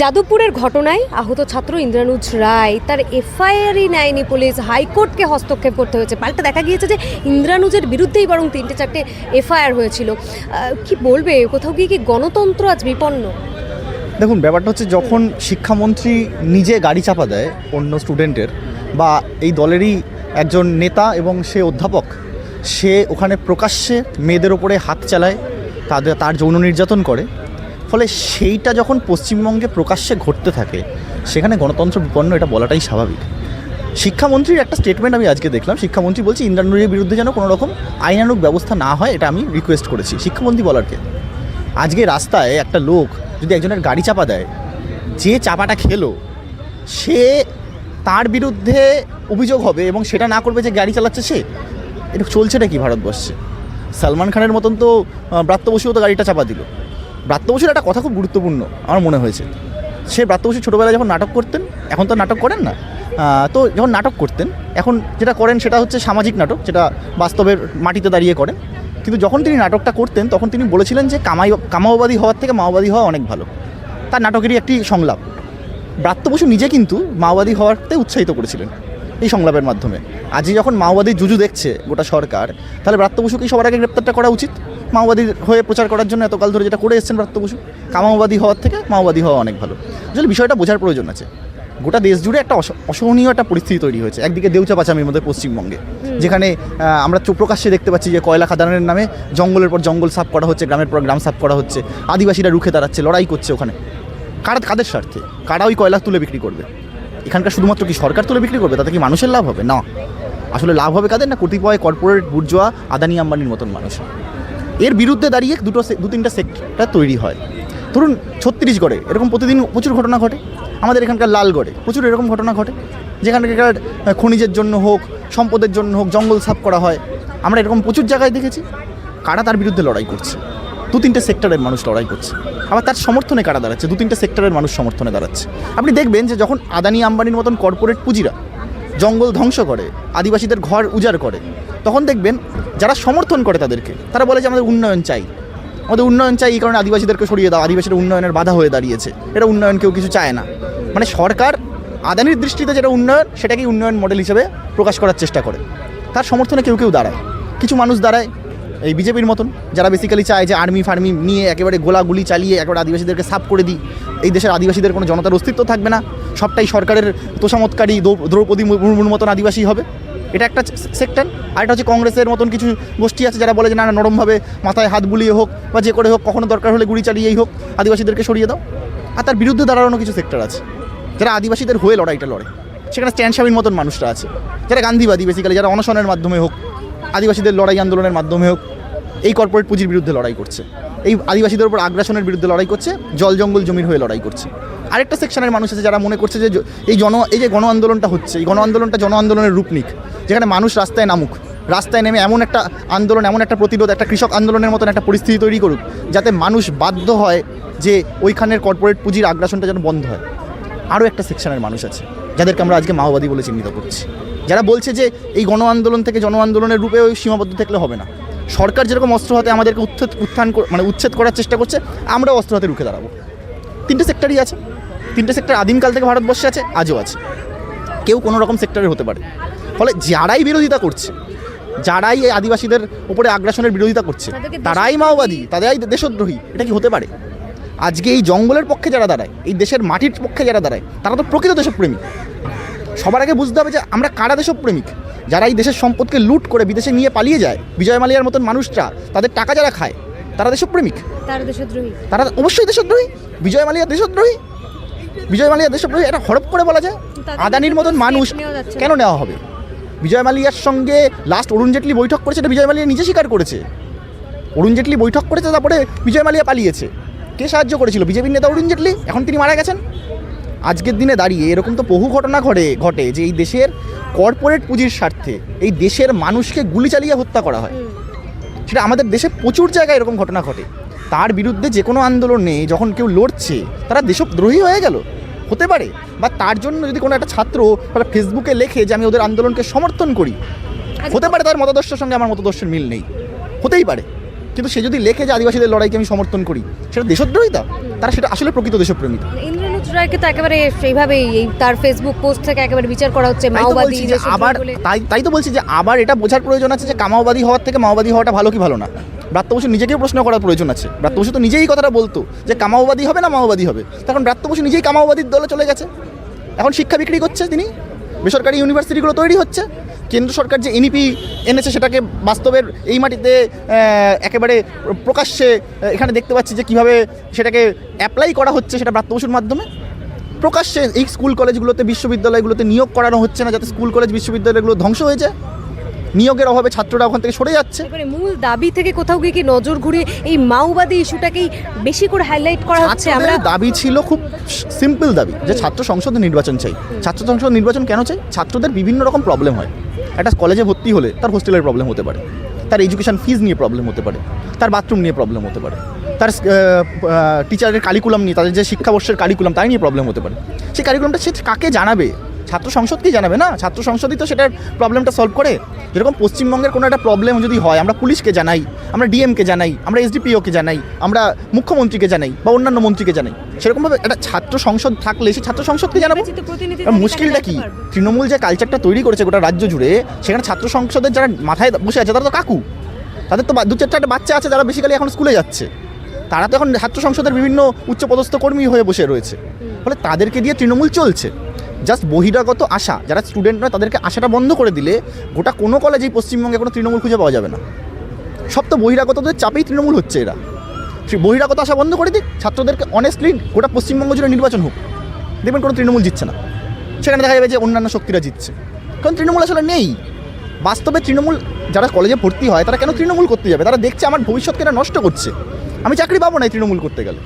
যাদবপুরের ঘটনায় আহত ছাত্র ইন্দ্রানুজ রায় তার এফআইআরই নেয়নি পুলিশ, হাইকোর্টকে হস্তক্ষেপ করতে হয়েছে। পাল্টা দেখা গিয়েছে যে ইন্দ্রানুজের বিরুদ্ধেই বরং তিনটে চারটে এফআইআর হয়েছিল। কি বলবে? কোথাও গিয়ে কি গণতন্ত্র আজ বিপন্ন? দেখুন, ব্যাপারটা হচ্ছে যখন শিক্ষামন্ত্রী নিজে গাড়ি চাপা দেয় অন্য স্টুডেন্টের বা এই দলেরই একজন নেতা এবং সে অধ্যাপক, সে ওখানে প্রকাশ্যে মেয়েদের ওপরে হাত চালায়, তাদের, তার যৌন নির্যাতন করে ফলে সেইটা যখন পশ্চিমবঙ্গে প্রকাশ্যে ঘটতে থাকে, সেখানে গণতন্ত্র বিপন্ন, এটা বলাটাই স্বাভাবিক। শিক্ষামন্ত্রীর একটা স্টেটমেন্ট আমি আজকে দেখলাম। শিক্ষামন্ত্রী বলছে ইন্দ্রানুরের বিরুদ্ধে যেন কোনো রকম আইনানুক ব্যবস্থা না হয়, এটা আমি রিকোয়েস্ট করেছি। শিক্ষামন্ত্রী বলার কে? আজকে রাস্তায় একটা লোক যদি একজনের গাড়ি চাপা দেয়, যে চাপাটা খেলো, সে তার বিরুদ্ধে অভিযোগ হবে এবং সেটা না করবে যে গাড়ি চালাচ্ছে সে? এটা চলছেটা কি ভারতবর্ষে? সালমান খানের মতন তো ব্রাত্য তো গাড়িটা চাপা দিল। ব্রাত্য বসুর একটা কথা খুব গুরুত্বপূর্ণ আমার মনে হয়েছে। সে ব্রাত্য বসু ছোটোবেলায় যখন নাটক করতেন, এখন তো নাটক করেন না। তো যখন নাটক করতেন, এখন যেটা করেন সেটা হচ্ছে সামাজিক নাটক, যেটা বাস্তবের মাটিতে দাঁড়িয়ে করেন। কিন্তু যখন তিনি নাটকটা করতেন, তখন তিনি বলেছিলেন যে কামাই, কামাওবাদী হওয়ার থেকে মাওবাদী হওয়া অনেক ভালো। তার নাটকেরই একটি সংলাপ। ব্রাত্য বসু নিজে কিন্তু মাওবাদী হওয়াতে উৎসাহিত করেছিলেন এই সংলাপের মাধ্যমে। আজকে যখন মাওবাদী জুজু দেখছে গোটা সরকার, তাহলে ব্রাত্য বসুকেই সবার আগে গ্রেপ্তারটা করা উচিত। মাওবাদীর হয়ে প্রচার করার জন্য এতকাল ধরে যেটা করে এসেছেন ব্রাত্য বসু, কামাওবাদী হওয়ার থেকে মাওবাদী হওয়া অনেক ভালো। আসলে বিষয়টা বোঝার প্রয়োজন আছে। গোটা দেশ জুড়ে একটা অস- অসহনীয় একটা পরিস্থিতি তৈরি হয়েছে। একদিকে দেউচা পাচামির মধ্যে পশ্চিমবঙ্গে, যেখানে আমরা প্রকাশ্যে দেখতে পাচ্ছি যে কয়লা খাদানের নামে জঙ্গলের পর জঙ্গল সাফ করা হচ্ছে, গ্রামের পর গ্রাম সাফ করা হচ্ছে, আদিবাসীরা রুখে দাঁড়াচ্ছে, লড়াই করছে ওখানে। কারা, কাদের স্বার্থে? কারা ওই কয়লা তুলে বিক্রি করবে? এখানকার শুধুমাত্র কি সরকার তুলে বিক্রি করবে? তাতে কি মানুষের লাভ হবে? না। আসলে লাভ হবে কাদের? না কতিপয় কর্পোরেট বুর্জোয়া আদানি আম্বানির মতন মানুষ। এর বিরুদ্ধে দাঁড়িয়ে দুটো দু তিনটা সেক্টর তৈরি হয়। ধরুন ছত্তিশগড়ে এরকম প্রতিদিন প্রচুর ঘটনা ঘটে। আমাদের এখানকার লালগড়ে প্রচুর এরকম ঘটনা ঘটে। যেখানকার খনিজের জন্য হোক, সম্পদের জন্য হোক, জঙ্গল সাফ করা হয়। আমরা এরকম প্রচুর জায়গায় দেখেছি। কারা তার বিরুদ্ধে লড়াই করছে? দু তিনটে সেক্টরের মানুষ লড়াই করছে। আবার তার সমর্থনে কারা দাঁড়াচ্ছে? দু তিনটে সেক্টরের মানুষ সমর্থনে দাঁড়াচ্ছে। আপনি দেখবেন যে যখন আদানি আম্বানির মতন কর্পোরেট পুঁজিরা জঙ্গল ধ্বংস করে, আদিবাসীদের ঘর উজাড় করে। তখন দেখবেন যারা সমর্থন করে তাদেরকে, তারা বলে যে আমাদের উন্নয়ন চাই। আমাদের উন্নয়ন চাই এই কারণে আদিবাসীদেরকে সরিয়ে দাও, আদিবাসীদের উন্নয়নের বাধা হয়ে দাঁড়িয়েছে। এটা উন্নয়ন কেউ কিছু চায় না। মানে সরকার আদানির দৃষ্টিতে যেটা উন্নয়ন, সেটাকেই উন্নয়ন মডেল হিসেবে প্রকাশ করার চেষ্টা করে। তার সমর্থনে কেউ কেউ দাঁড়ায়। কিছু মানুষ দাঁড়ায় এই বিজেপির মতন, যারা বেসিক্যালি চায় যে আর্মি ফার্মি নিয়ে একেবারে গোলাগুলি চালিয়ে একেবারে আদিবাসীদেরকে সাফ করে দিই। এই দেশের আদিবাসীদের কোনো জনতার অস্তিত্ব থাকবে না। সবটাই সরকারের তোষামতকারী দ্রৌ- দ্রৌপদী মুর্মুর মতন আদিবাসী হবে। এটা একটা সেক্টর আর এটা হচ্ছে কংগ্রেসের মতন কিছু গোষ্ঠী আছে যারা বলে যে, না নরমভাবে মাথায় হাত বুলিয়ে হোক বা যে করে হোক, কখনো দরকার হলে গুলি চালিয়েই হোক, আদিবাসীদেরকে সরিয়ে দাও। আর তার বিরুদ্ধে দাঁড়ানো কিছু সেক্টর আছে। যারা আদিবাসীদের হয়ে লড়াইটা লড়ে, সেখানে স্ট্যান্ড স্বামীর মতন মানুষরা আছে। যারা গান্ধীবাদী বেসিক্যালি যারা অনশনের মাধ্যমে হোক, আদিবাসীদের লড়াই আন্দোলনের মাধ্যমে হোক, এই কর্পোরেট পুঁজির বিরুদ্ধে লড়াই করছে। এই আদিবাসীদের উপর আগ্রাসনের বিরুদ্ধে লড়াই করছে, জল জঙ্গল জমির হয়ে লড়াই করছে। আরেকটা সেকশনের মানুষ আছে যারা মনে করছে যে এই জন এই যে গণ আন্দোলনটা হচ্ছে, এই গণ আন্দোলনটা জন আন্দোলনের রূপ নিক যেখানে মানুষ রাস্তায় নামুক, রাস্তায় নেমে এমন একটা আন্দোলন, এমন একটা প্রতিরোধ, একটা কৃষক আন্দোলনের মতন একটা পরিস্থিতি তৈরি করুক, যাতে মানুষ বাধ্য হয় যে ওইখানের কর্পোরেট পুঁজির আগ্রাসনটা যেন বন্ধ হয়। আরও একটা সেকশনের মানুষ আছে, যাদেরকে আমরা আজকে মাওবাদী বলে চিহ্নিত করছি। যারা বলছে যে এই গণ আন্দোলন থেকে জন আন্দোলনের রূপে ওই সীমাবদ্ধ থাকলে হবে না। সরকার যেরকম অস্ত্র হাতে আমাদেরকে উত্থান মানে উচ্ছেদ করার চেষ্টা করছে আমরাও অস্ত্র হাতে রুখে দাঁড়াবো। তিনটে সেক্টরই আছে। তিনটে সেক্টর আদিমকাল থেকে ভারতবর্ষে আছে আজও আছে। কেউ কোনো রকম সেক্টরের হতে পারে। ফলে যারাই বিরোধিতা করছে যারাই এই আদিবাসীদের উপরে আগ্রাসনের বিরোধিতা করছে তারাই মাওবাদী তারাই দেশদ্রোহী এটা কি হতে পারে? আজকে এই জঙ্গলের পক্ষে যারা দাঁড়ায় এই দেশের মাটির পক্ষে যারা দাঁড়ায় তারা তো প্রকৃত দেশপ্রেমিক। সবার আগে বুঝতে হবে যে আমরা কারা দেশপ্রেমিক? যারা এই দেশের সম্পদকে লুট করে বিদেশে নিয়ে পালিয়ে যায় বিজয় মালিয়ার মতন মানুষরা তাদের টাকা যারা খায় তারা দেশপ্রেমিক? তার দেশদ্রোহী। তারা অবশ্যই দেশদ্রোহী। বিজয় মালিয়া দেশদ্রোহী? বিজয় মালিয়া দেশদ্রোহী এটা হরপ করে বলা যায়? আদানির মতন মানুষ। কেন নেওয়া হবে? বিজয় মালিয়ার সঙ্গে লাস্ট অরুণ জেটলি বৈঠক করেছে এটা বিজয় মালিয়া নিজে স্বীকার করেছে। অরুণ জেটলি বৈঠক করেছে তারপরে বিজয় মালিয়া পালিয়েছে। কে সাহায্য করেছিল? বিজেপির নেতা অরুণ জেটলি? এখন তিনি মারা গেছেন। আজকের দিনে দাঁড়িয়ে এরকম তো বহু ঘটনা ঘটে ঘটে যে এই দেশের কর্পোরেট পুঁজির স্বার্থে এই দেশের মানুষকে গুলি চালিয়ে হত্যা করা হয়। সেটা আমাদের দেশে প্রচুর জায়গায় এরকম ঘটনা ঘটে। তার বিরুদ্ধে যে কোনো আন্দোলনে যখন কেউ লড়ছে তারা দেশদ্রোহী হয়ে গেল। হতে পারে বা তার জন্য যদি কোনো একটা ছাত্র তারা ফেসবুকে লেখে যে আমি ওদের আন্দোলনকে সমর্থন করি হতে পারে তার মতাদর্শের সঙ্গে আমার মতাদর্শের মিল নেই। হতেই পারে। কিন্তু সে যদি লেখে যে আদিবাসীদের লড়াইকে আমি সমর্থন করি সেটা দেশদ্রোহিতা? তারা সেটা আসলে প্রকৃত দেশপ্রেমিতা ইন্দ্রনুজ রায়কে তো একেবারে সেইভাবেই এই তার ফেসবুক পোস্ট থেকে একেবারে বিচার করা হচ্ছে মাওবাদী আবার তাই তাই তো বলছি যে আবার এটা বোঝার প্রয়োজন আছে যে কামাওবাদী হওয়ার থেকে মাওবাদী হওয়াটা ভালো কি ভালো না। ব্রাত্য বসু নিজেকেও প্রশ্ন করার প্রয়োজন আছে। ব্রাত্য বসু তো নিজেই কথাটা বলতো যে কামাওবাদী হবে না মাওবাদী হবে। তখন ব্রাত্য বসু নিজেই কামাওবাদীর দলে চলে গেছে। এখন শিক্ষা বিক্রি করছে তিনি। বেসরকারি ইউনিভার্সিটিগুলো তৈরি হচ্ছে। কেন্দ্র সরকার যে এনইপি এনেছে সেটাকে বাস্তবের এই মাটিতে একেবারে প্রকাশ্যে এখানে দেখতে পাচ্ছি যে কীভাবে সেটাকে অ্যাপ্লাই করা হচ্ছে সেটা ব্রাত্য বসুর মাধ্যমে। প্রকাশ্যে এই স্কুল কলেজগুলোতে, বিশ্ববিদ্যালয়গুলোতে নিয়োগ করানো হচ্ছে না যাতে স্কুল কলেজ, বিশ্ববিদ্যালয়গুলো ধ্বংস হয়ে যায়। নিয়োগের অভাবে ছাত্ররা ওখান থেকে সরে যাচ্ছে। মূল দাবি থেকে কোথাও গিয়ে কি নজর ঘুরে এই মাওবাদী ইস্যুটাকেই বেশি করে হাইলাইট করা হচ্ছে আমরা? দাবি ছিল খুব সিম্পল দাবি যে ছাত্র সংসদ নির্বাচন চাই। ছাত্র সংসদ নির্বাচন কেন চাই? ছাত্রদের বিভিন্ন রকম প্রবলেম হয়। একটা কলেজে ভর্তি হলে তার হোস্টেলের প্রবলেম হতে পারে। তার এডুকেশন ফিজ নিয়ে প্রবলেম হতে পারে। তার বাথরুম নিয়ে প্রবলেম হতে পারে। তার টিচারের কারিকুলাম নিয়ে তাদের যে শিক্ষাবর্ষের কারিকুলাম তাই নিয়ে প্রবলেম হতে পারে। সেই কারিকুলামটা সে কাকে জানাবে? ছাত্র সংসদকেই জানাবে না? ছাত্র সংসদই তো সেটার প্রবলেমটা সলভ করে। যেরকম পশ্চিমবঙ্গের কোনো একটা প্রবলেম যদি হয় আমরা পুলিশকে জানাই আমরা ডিএমকে জানাই আমরা এসডিপিওকে জানাই আমরা মুখ্যমন্ত্রীকে জানাই বা অন্যান্য মন্ত্রীকে জানাই সেরকমভাবে একটা ছাত্র সংসদ থাকলে সেই ছাত্র সংসদকে জানাব? মুশকিলটা কি? তৃণমূল যে কালচারটা তৈরি করেছে গোটা রাজ্য জুড়ে সেখানে ছাত্র সংসদের যারা মাথায় বসে আছে তারা তো কাকু। তাদের তো দু চার চারটে বাচ্চা আছে যারা বেসিক্যালি এখন স্কুলে যাচ্ছে। তারা তো এখন ছাত্র সংসদের বিভিন্ন উচ্চপদস্থ কর্মী হয়ে বসে রয়েছে। ফলে তাদেরকে দিয়ে তৃণমূল চলছে। জাস্ট বহিরাগত আশা, যারা স্টুডেন্ট নয়, তাদেরকে আশাটা বন্ধ করে দিলে গোটা কোনো কলেজেই পশ্চিমবঙ্গে কোনো তৃণমূল খুঁজে পাওয়া যাবে না। সব তো বহিরাগতদের চাপেই তৃণমূল হচ্ছে এরা। বহিরাগত আশা বন্ধ করে দিক, ছাত্রদেরকে অনেস্টলি গোটা পশ্চিমবঙ্গ জুড়ে নির্বাচন হোক। দেখবেন কোনো তৃণমূল জিতছে না। সেখানে দেখা যাবে যে অন্যান্য শক্তিরা জিতছে। কারণ তৃণমূল আসলে নেই। বাস্তবে তৃণমূল, যারা কলেজে ভর্তি হয়, তারা কেন তৃণমূল করতে যাবে? তারা দেখছে আমার ভবিষ্যৎকে এরা নষ্ট করছে। আমি চাকরি পাবো না এই তৃণমূল করতে গেলে।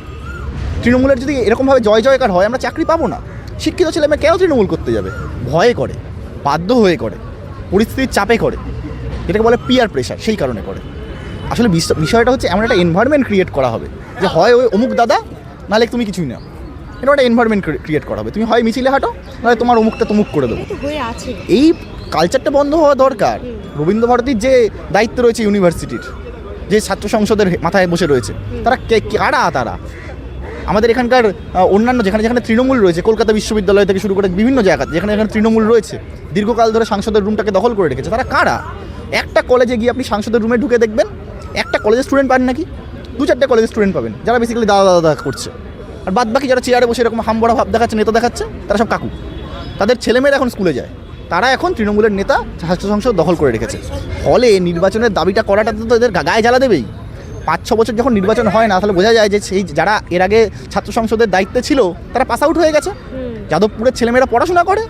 তৃণমূলের যদি এরকমভাবে জয় জয়কার হয়, আমরা চাকরি পাবো না। শিক্ষিত ছেলে মেয়ে কেন তৃণমূল করতে যাবে? ভয়ে করে বাধ্য হয়ে করে পরিস্থিতির চাপে করে। এটাকে বলে পিয়ার প্রেশার সেই কারণে করে। আসলে বিষ- বিষয়টা হচ্ছে এমন একটা এনভায়রনমেন্ট ক্রিয়েট করা হবে। যে হয় ওই অমুক দাদা নাহলে তুমি কিছুই না এরকম একটা এনভায়রনমেন্ট ক্রিয়েট করা হবে। তুমি হয় মিছিলে হাঁটো নাহলে তোমার অমুকটা তমুক করে দেবো। এই কালচারটা বন্ধ হওয়া দরকার। রবীন্দ্র ভারতীর যে দায়িত্ব রয়েছে ইউনিভার্সিটির যে ছাত্র সংসদের মাথায় বসে রয়েছে তারা কে কারা তারা? আমাদের এখানকার অন্যান্য যেখানে যেখানে তৃণমূল রয়েছে, কলকাতা বিশ্ববিদ্যালয় থেকে শুরু করে বিভিন্ন জায়গা, যেখানে যেখানে তৃণমূল রয়েছে, দীর্ঘকাল ধরে সাংসদের রুমটাকে দখল করে রেখেছে। তারা কারা? একটা কলেজে গিয়ে আপনি সাংসদের রুমে ঢুকে দেখবেন, একটা কলেজের স্টুডেন্ট পান নাকি? দু চারটে কলেজের স্টুডেন্ট পাবেন, যারা বেসিক্যালি দাদা দাদা করছে। আর বাদ বাকি যারা চেয়ারে বসে এরকম হামবড়া ভাব দেখাচ্ছে, নেতা দেখাচ্ছে, তারা সব কাকু। তাদের ছেলেমেয়েরা এখন স্কুলে যায়। তারা এখন তৃণমূলের নেতা ছাত্র সংসদ দখল করে রেখেছে। ফলে নির্বাচনের দাবিটা করাটা তো এদের গায়ে জ্বালা দেবেই। পাঁচ ছ বছর যখন নির্বাচন হয় না তাহলে বোঝা যায় যে সেই যারা এর আগে ছাত্র সংসদের দায়িত্বে ছিল তারা পাস আউট হয়ে গেছে। যাদবপুরের ছেলেমেয়েরা পড়াশোনা করে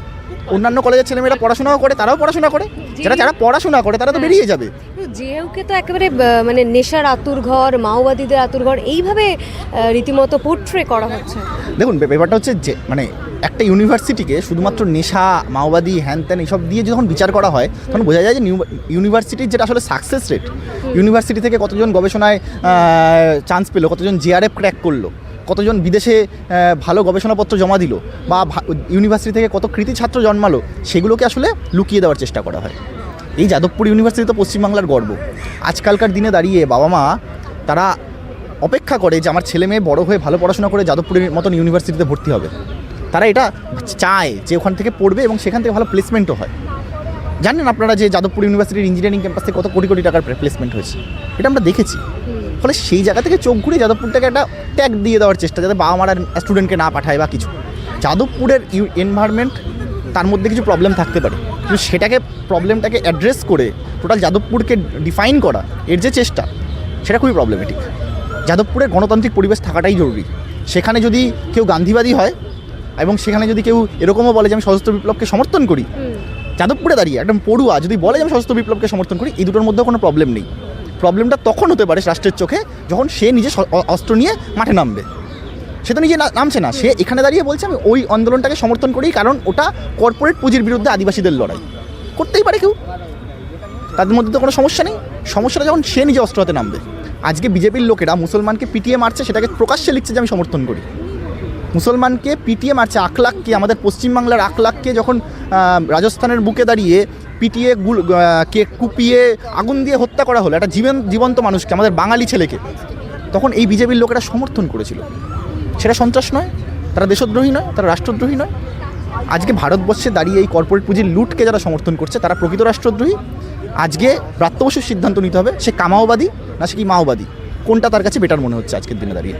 অন্যান্য কলেজের ছেলেমেয়েরা পড়াশোনাও করে তারাও পড়াশোনা করে। যারা যারা পড়াশোনা করে তারা তো বেরিয়ে যাবে। জেএউকে তো একেবারে মানে নেশার আতুর ঘর মাওবাদীদের আতুর ঘর এইভাবে রীতিমতো পোট্রে করা হচ্ছে। দেখুন ব্যাপারটা হচ্ছে যে মানে একটা ইউনিভার্সিটিকে শুধুমাত্র নেশা মাওবাদী হ্যান ত্যান এইসব দিয়ে যখন বিচার করা হয় তখন বোঝা যায় যে ইউনিভার্সিটির যেটা আসলে সাকসেস রেট ইউনিভার্সিটি থেকে কতজন গবেষণায় চান্স পেল কতজন জিআরএফ ক্র্যাক করল। কতজন বিদেশে ভালো গবেষণাপত্র জমা দিল বা ইউনিভার্সিটি থেকে কত কৃতি ছাত্র জন্মালো, সেগুলোকে আসলে লুকিয়ে দেওয়ার চেষ্টা করা হয়। এই যাদবপুর ইউনিভার্সিটি তো পশ্চিমবাংলার গর্ব। আজকালকার দিনে দাঁড়িয়ে বাবা মা তারা অপেক্ষা করে যে আমার ছেলে মেয়ে বড় হয়ে ভালো পড়াশোনা করে যাদবপুরের মতন ইউনিভার্সিটিতে ভর্তি হবে। তারা এটা চায় যে ওখান থেকে পড়বে এবং সেখান থেকে ভালো প্লেসমেন্টও হয়। জানেন আপনারা যে যাদবপুর ইউনিভার্সিটির ইঞ্জিনিয়ারিং ক্যাম্পাস থেকে কত কোটি কোটি টাকার প্লেসমেন্ট হয়েছে? এটা আমরা দেখেছি। ফলে সেই জায়গা থেকে চোখ ঘুরে যাদবপুরটাকে একটা ট্যাগ দিয়ে দেওয়ার চেষ্টা যাতে বাবা মারা স্টুডেন্টকে না পাঠায় বা কিছু। যাদবপুরের এনভায়রনমেন্ট তার মধ্যে কিছু প্রবলেম থাকতে পারে। কিন্তু সেটাকে প্রবলেমটাকে অ্যাড্রেস করে টোটাল যাদবপুরকে ডিফাইন করা এর যে চেষ্টা সেটা খুবই প্রবলেমেটিক যাদবপুরের গণতান্ত্রিক পরিবেশ থাকাটাই জরুরি। সেখানে যদি কেউ গান্ধীবাদী হয় এবং সেখানে যদি কেউ এরকমও বলে যে আমি সশস্ত্র বিপ্লবকে সমর্থন করি যাদবপুরে দাঁড়িয়ে একদম পড়ুয়া যদি বলে যে আমি সশস্ত্র বিপ্লবকে সমর্থন করি এই দুটোর মধ্যেও কোনো প্রবলেম নেই। প্রবলেমটা তখন হতে পারে রাষ্ট্রের চোখে যখন সে নিজে অস্ত্র নিয়ে মাঠে নামবে। সে তো নিজে নামছে না। সে এখানে দাঁড়িয়ে বলছে, আমি ওই আন্দোলনটাকে সমর্থন করি কারণ ওটা কর্পোরেট পুঁজির বিরুদ্ধে আদিবাসীদের লড়াই। করতেই পারে কেউ। তাদের মধ্যে তো কোনো সমস্যা নেই। সমস্যাটা যখন সে নিজে অস্ত্র হাতে নামবে। আজকে বিজেপির লোকেরা মুসলমানকে পিটিয়ে মারছে, সেটাকে প্রকাশ্যে লিখছে যে আমি সমর্থন করি। মুসলমানকে পিটিয়ে মারছে আখ লাখকে আমাদের পশ্চিমবাংলার আখলাখকে যখন রাজস্থানের বুকে দাঁড়িয়ে পিটিয়ে গুল কে কুপিয়ে আগুন দিয়ে হত্যা করা হলো, একটা জীবন জীবন্ত মানুষকে, আমাদের বাঙালি ছেলেকে। তখন এই বিজেপির লোকেরা সমর্থন করেছিল। সেটা সন্ত্রাস নয়, তারা দেশদ্রোহী নয়, তারা রাষ্ট্রদ্রোহী নয়। আজকে ভারতবর্ষে দাঁড়িয়ে এই কর্পোরেট পুঁজির লুটকে যারা সমর্থন করছে, তারা প্রকৃত রাষ্ট্রদ্রোহী। আজকে প্রাত্যবশ্যের সিদ্ধান্ত নিতে হবে, সে কামাওবাদী না সে কি মাওবাদী? কোনটা তার কাছে বেটার মনে হচ্ছে আজকের দিনে দাঁড়িয়ে?